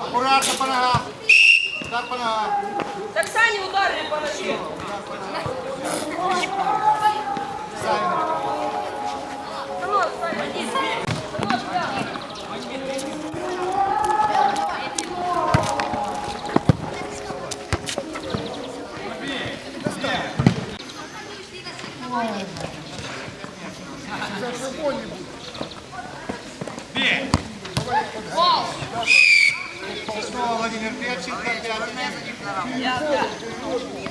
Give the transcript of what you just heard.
Аккуратно по ногам. Так по ногам. Так Владимир пять. Я, так.